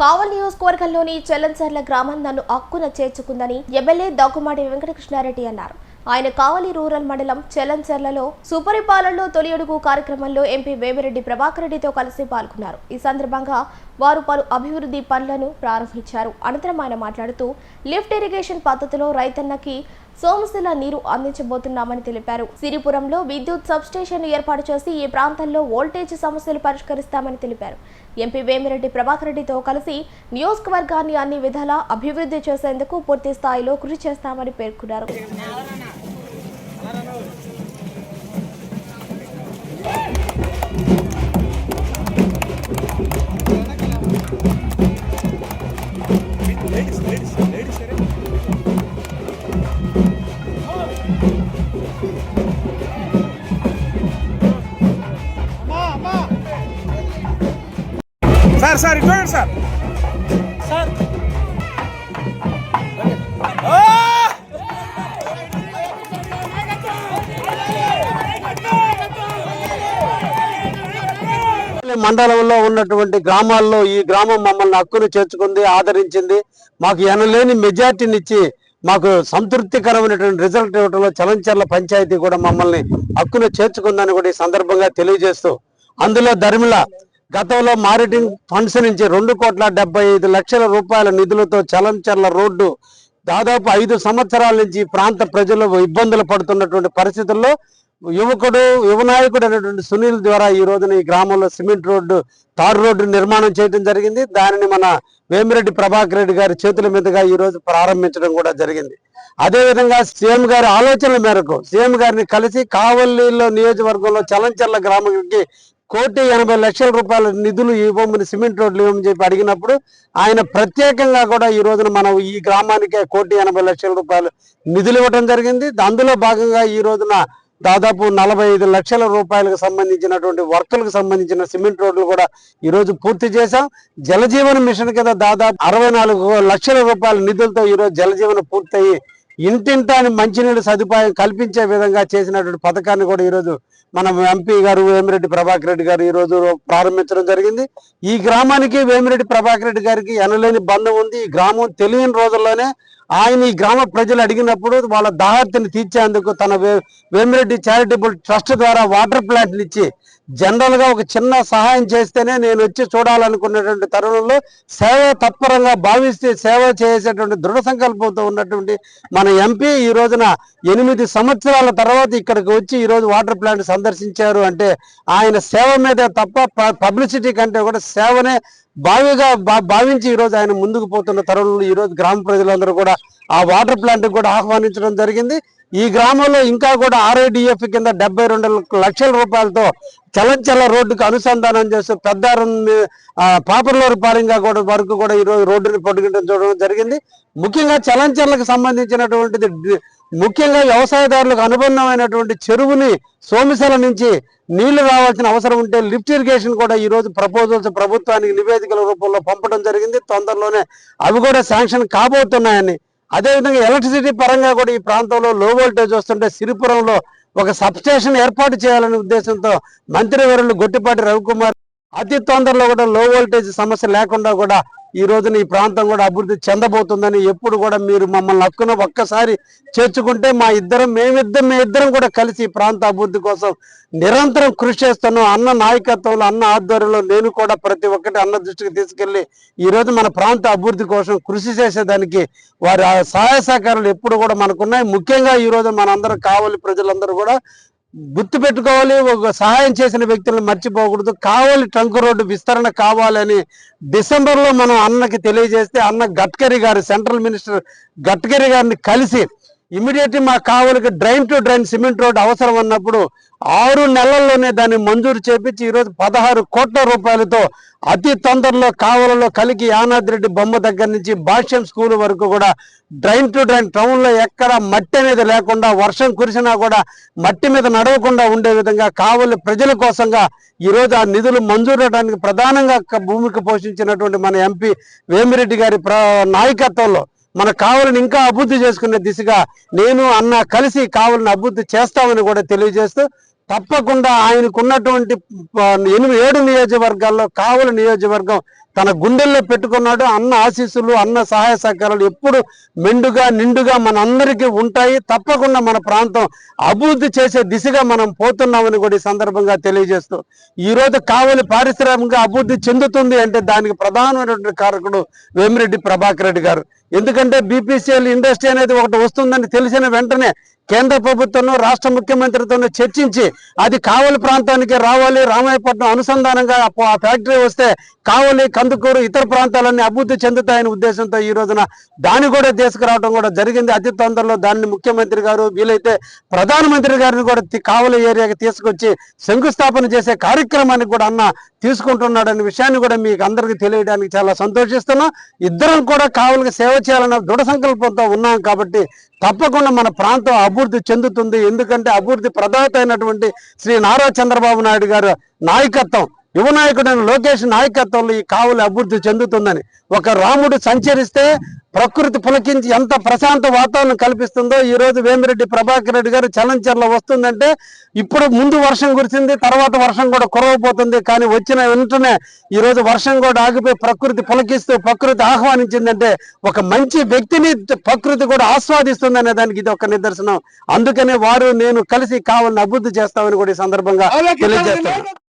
కావల్ నియోజకవర్గంలోని చెల్లంచర్ల గ్రామం నన్ను హక్కున చేర్చుకుందని ఎమ్మెల్యే దగ్గుమాటి వెంకటకృష్ణారెడ్డి అన్నారు. ఆయన కావలి రూరల్ మండలం చెల్లంచర్లలో సుపరిపాలనలో తొలి అడుగు కార్యక్రమంలో ఎంపీ వేమిరెడ్డి ప్రభాకర్ రెడ్డితో కలిసి పాల్గొన్నారు. ఈ సందర్భంగా వారు పలు అభివృద్ధి పనులను ప్రారంభించారు. అనంతరం ఆయన మాట్లాడుతూ లిఫ్ట్ ఇరిగేషన్ పద్ధతిలో రైతన్నకి సోమశిల నీరు అందించబోతున్నామని తెలిపారు. సిరిపురంలో విద్యుత్ సబ్స్టేషన్ ఏర్పాటు చేసి ఈ ప్రాంతంలో వోల్టేజ్ సమస్యలు పరిష్కరిస్తామని తెలిపారు. ఎంపీ వేమిరెడ్డి ప్రభాకర్ రెడ్డితో కలిసి నియోజకవర్గాన్ని అన్ని విధాలా అభివృద్ధి చేసేందుకు పూర్తి స్థాయిలో కృషి చేస్తామని పేర్కొన్నారు. సార్ సార్ ఇటు చూడండి సార్. సార్. మండలంలో ఉన్నటువంటి గ్రామాల్లో ఈ గ్రామం మమ్మల్ని హక్కును చేర్చుకుంది ఆదరించింది. మాకు ఎనలేని మెజార్టీని ఇచ్చి మాకు సంతృప్తికరమైనటువంటి రిజల్ట్ ఇవ్వడంలో చలంచర్ల పంచాయతీ కూడా మమ్మల్ని హక్కును చేర్చుకుందని కూడా ఈ సందర్భంగా తెలియజేస్తూ అందులో ధర్మిల గతంలో మారిటింగ్ ఫండ్స్ నుంచి రెండు కోట్ల డెబ్బై ఐదు లక్షల రూపాయల నిధులతో చలంచర్ల రోడ్డు దాదాపు ఐదు సంవత్సరాల నుంచి ప్రాంత ప్రజలు ఇబ్బందులు పడుతున్నటువంటి పరిస్థితుల్లో యువకుడు యువనాయకుడు అనేటువంటి సునీల్ ద్వారా ఈ రోజున ఈ గ్రామంలో సిమెంట్ రోడ్డు తారు రోడ్డు నిర్మాణం చేయడం జరిగింది. దానిని మన వేమిరెడ్డి ప్రభాకర్ రెడ్డి గారి చేతుల మీదుగా ఈ రోజు ప్రారంభించడం కూడా జరిగింది. అదేవిధంగా సీఎం గారి ఆలోచనల మేరకు సీఎం గారిని కలిసి కావలిలో నియోజకవర్గంలో చలంచర్ల గ్రామానికి కోటి ఎనభై లక్షల రూపాయల నిధులు ఇవ్వమని సిమెంట్ రోడ్లు ఇవ్వమని చెప్పి అడిగినప్పుడు ఆయన ప్రత్యేకంగా కూడా ఈ రోజున మనం ఈ గ్రామానికే కోటి ఎనభై లక్షల రూపాయలు నిధులు ఇవ్వడం జరిగింది. అందులో భాగంగా ఈ రోజున దాదాపు నలభై ఐదు లక్షల రూపాయలకు సంబంధించినటువంటి వర్కులకు సంబంధించిన సిమెంట్ రోడ్లు కూడా ఈ రోజు పూర్తి చేశాం. జలజీవన మిషన్ కింద దాదాపు అరవై నాలుగు లక్షల రూపాయల నిధులతో ఈరోజు జలజీవన పూర్తయి ఇంటింటాని మంచినీళ్ళు సదుపాయం కల్పించే విధంగా చేసినటువంటి పథకాన్ని కూడా ఈరోజు మన ఎంపీ గారు వేమిరెడ్డి ప్రభాకర్ రెడ్డి గారు ఈ రోజు ప్రారంభించడం జరిగింది. ఈ గ్రామానికి వేమిరెడ్డి ప్రభాకర్ రెడ్డి గారికి ఎనలేని బంధం ఉంది. ఈ గ్రామం తెలియని రోజుల్లోనే ఆయన ఈ గ్రామ ప్రజలు అడిగినప్పుడు వాళ్ళ దాహర్తిని తీర్చేందుకు తన వేమిరెడ్డి చారిటబుల్ ట్రస్ట్ ద్వారా వాటర్ ప్లాంట్ని ఇచ్చి జనరల్గా ఒక చిన్న సహాయం చేస్తేనే నేను వచ్చి చూడాలనుకున్నటువంటి తరుణంలో సేవ తత్పరంగా భావిస్తే సేవ చేసేటువంటి దృఢ సంకల్పంతో ఉన్నటువంటి మన ఎంపీ ఈ రోజున ఎనిమిది సంవత్సరాల తర్వాత ఇక్కడికి వచ్చి ఈరోజు వాటర్ ప్లాంట్ సందర్శించారు అంటే ఆయన సేవ మీద తప్ప పబ్లిసిటీ కంటే కూడా సేవనే భావిగా భా- భావించి ఈరోజు ఆయన ముందుకు పోతున్న తరుణంలో ఈ రోజు గ్రామ ప్రజలందరూ కూడా ఆ వాటర్ ప్లాంట్ కూడా ఆహ్వానించడం జరిగింది. ఈ గ్రామంలో ఇంకా కూడా ఆర్ఐడిఎఫ్ కింద డెబ్బై రెండు లక్షల రూపాయలతో చలంచల రోడ్డుకు అనుసంధానం చేస్తూ పెద్ద పాపర్లూరు పాలింగా కూడా వరకు కూడా ఈ రోజు రోడ్డుని పొడిగించడం జరిగింది. ముఖ్యంగా చలంచర్లకు సంబంధించినటువంటిది ముఖ్యంగా వ్యవసాయదారులకు అనుబంధమైనటువంటి చెరువుని సోమిసల నుంచి నీళ్ళు రావాల్సిన అవసరం ఉంటే లిఫ్ట్ ఇరిగేషన్ కూడా ఈ రోజు ప్రపోజల్స్ ప్రభుత్వానికి నివేదికల రూపంలో పంపడం జరిగింది. తొందరలోనే అవి కూడా శాంక్షన్ కాబోతున్నాయని. అదేవిధంగా ఎలక్ట్రిసిటీ పరంగా కూడా ఈ ప్రాంతంలో లో వోల్టేజ్ వస్తుంటే సిరిపురంలో ఒక సబ్ స్టేషన్ ఏర్పాటు చేయాలనే ఉద్దేశంతో మంత్రివర్యులు గొట్టిపాటి రవికుమార్ అతి తొందరలో కూడా లో వోల్టేజ్ సమస్య లేకుండా కూడా ఈ రోజున ఈ ప్రాంతం కూడా అభివృద్ధి చెందబోతుందని ఎప్పుడు కూడా మీరు మమ్మల్ని హక్కున ఒక్కసారి చేర్చుకుంటే మా ఇద్దరం మేమిద్దరం మీ ఇద్దరం కూడా కలిసి ఈ ప్రాంత అభివృద్ధి కోసం నిరంతరం కృషి చేస్తున్నాం. అన్న నాయకత్వంలో అన్న ఆధ్వర్యంలో నేను కూడా ప్రతి ఒక్కటి అన్న దృష్టికి తీసుకెళ్ళి ఈ రోజు మన ప్రాంత అభివృద్ధి కోసం కృషి చేసేదానికి వారి సహాయ సహకారాలు ఎప్పుడు కూడా మనకున్నాయి. ముఖ్యంగా ఈ రోజు మనందరం కావాలి ప్రజలందరూ కూడా గుర్తు పెట్టుకోవాలి ఒక సహాయం చేసిన వ్యక్తులను మర్చిపోకూడదు. కావాలి ట్రంక్ రోడ్డు విస్తరణ కావాలని డిసెంబర్లో మనం అన్నకి తెలియజేస్తే అన్న గడ్కరీ గారు సెంట్రల్ మినిస్టర్ గడ్కరీ గారిని కలిసి ఇమీడియట్లీ మా కావలికి drain to drain cement road అవసరం అన్నప్పుడు ఆరు నెలల్లోనే దాన్ని మంజూరు చేపించి ఈరోజు పదహారు కోట్ల రూపాయలతో అతి తొందరలో కావలలో కలిగి యానాద్రెడ్డి బొమ్మ దగ్గర నుంచి భాష్యం స్కూల్ వరకు కూడా డ్రైన్ టు డ్రైన్ టౌన్లో ఎక్కడ మట్టి అనేది లేకుండా వర్షం కురిసినా కూడా మట్టి మీద నడవకుండా ఉండే విధంగా కావలి ప్రజల కోసంగా ఈరోజు ఆ నిధులు మంజూరు ప్రధానంగా భూమికి పోషించినటువంటి మన ఎంపీ వేమిరెడ్డి గారి ప్ర- నాయకత్వంలో మన కావలిని ఇంకా అభివృద్ధి చేసుకునే దిశగా నేను అన్న కలిసి కావలిని అభివృద్ధి చేస్తామని కూడా తెలియజేస్తూ తప్పకుండా ఆయనకున్నటువంటి ఎనిమిది ఏడు నియోజకవర్గాల్లో కావలి నియోజకవర్గం తన గుండెల్లో పెట్టుకున్నాడు. అన్న ఆశీస్సులు అన్న సహాయ సహకారాలు ఎప్పుడు మెండుగా నిండుగా మన అందరికీ ఉంటాయి. తప్పకుండా మన ప్రాంతం అభివృద్ధి చేసే దిశగా మనం పోతున్నామని కూడా ఈ సందర్భంగా తెలియజేస్తూ ఈ రోజు కావలి పారిశ్రామిక అభివృద్ధి చెందుతుంది అంటే దానికి ప్రధానమైనటువంటి కారకుడు వేమిరెడ్డి ప్రభాకర్ రెడ్డి గారు. ఎందుకంటే బీపీసీఎల్ ఇండస్ట్రీ అనేది ఒకటి వస్తుందని తెలిసిన వెంటనే కేంద్ర ప్రభుత్వంలో రాష్ట్ర ముఖ్యమంత్రితో చర్చించి అది కావలి ప్రాంతానికి రావాలి. రామాయపట్నం అనుసంధానంగా ఆ ఆ ఫ్యాక్టరీ వస్తే కావలి కందుకూరు ఇతర ప్రాంతాలన్నీ అభివృద్ధి చెందుతాయనే ఉద్దేశంతో ఈ రోజున దాన్ని కూడా తీసుకురావడం కూడా జరిగింది. అతి తొందరలో దాన్ని ముఖ్యమంత్రి గారు వీలైతే ప్రధానమంత్రి గారిని కూడా కావలి ఏరియాకి తీసుకొచ్చి శంకుస్థాపన చేసే కార్యక్రమానికి కూడా అన్న తీసుకుంటున్నాడనే విషయాన్ని కూడా మీకు అందరికీ తెలియడానికి చాలా సంతోషిస్తున్నాం. ఇద్దరం కూడా కావలికి సేవ చేయాలన్న దృఢ సంకల్పంతో ఉన్నాం కాబట్టి తప్పకుండా మన ప్రాంతం అభివృద్ధి చెందుతుంది. ఎందుకంటే అభివృద్ధి ప్రదాత అయినటువంటి శ్రీ నారా చంద్రబాబు నాయుడు గారు నాయకత్వం యువ నాయకుడైన లోకేష్ నాయకత్వంలో ఈ కావులు అభివృద్ధి చెందుతుందని ఒక రాముడు సంచరిస్తే ప్రకృతి పులకించి ఎంత ప్రశాంత వాతావరణం కల్పిస్తుందో ఈ రోజు వేమిరెడ్డి ప్రభాకర్ రెడ్డి గారు చలంచర్లో వస్తుందంటే ఇప్పుడు ముందు వర్షం కురిసింది తర్వాత వర్షం కూడా కురవపోతుంది కానీ వచ్చిన వెంటనే ఈ రోజు వర్షం కూడా ఆగిపోయి ప్రకృతి పులకిస్తూ ప్రకృతి ఆహ్వానించిందంటే ఒక మంచి వ్యక్తిని ప్రకృతి కూడా ఆస్వాదిస్తుంది అనే దానికి ఇది ఒక నిదర్శనం. అందుకనే వారు నేను కలిసి కావాలని అభివృద్ధి చేస్తామని కూడా ఈ సందర్భంగా తెలియజేస్తాను